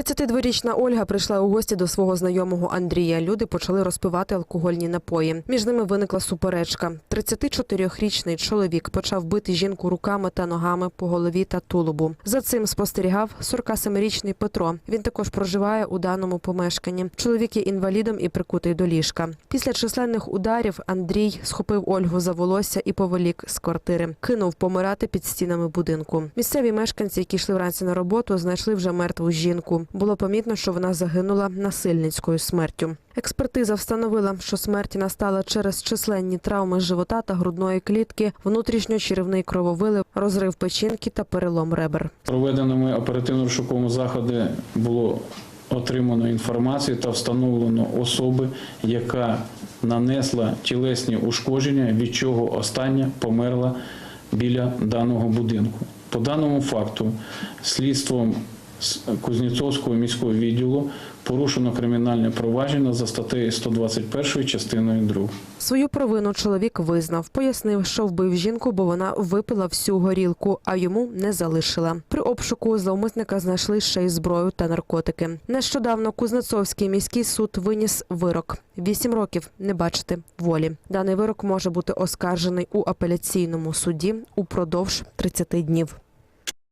32-річна Ольга прийшла у гості до свого знайомого Андрія. Люди почали розпивати алкогольні напої. Між ними виникла суперечка. 34-річний чоловік почав бити жінку руками та ногами по голові та тулубу. За цим спостерігав 47-річний Петро. Він також проживає у даному помешканні. Чоловік є інвалідом і прикутий до ліжка. Після численних ударів Андрій схопив Ольгу за волосся і повелік з квартири. Кинув помирати під стінами будинку. Місцеві мешканці, які йшли вранці на роботу, знайшли вже мертву жінку. Було помітно, що вона загинула насильницькою смертю. Експертиза встановила, що смерть настала через численні травми живота та грудної клітки, внутрішньочеревний крововилив, розрив печінки та перелом ребер. Проведеними оперативно-розшуковими заходи було отримано інформацію та встановлено особи, яка нанесла тілесні ушкодження, від чого остання померла біля даного будинку. По даному факту слідством з Кузнєцовського міського відділу порушено кримінальне провадження за статтею 121 частиною 2. Свою провину чоловік визнав, пояснив, що вбив жінку, бо вона випила всю горілку, а йому не залишила. При обшуку зловмисника знайшли ще й зброю та наркотики. Нещодавно Кузнецовський міський суд виніс вирок: вісім років не бачити волі. Даний вирок може бути оскаржений у апеляційному суді упродовж 30 днів.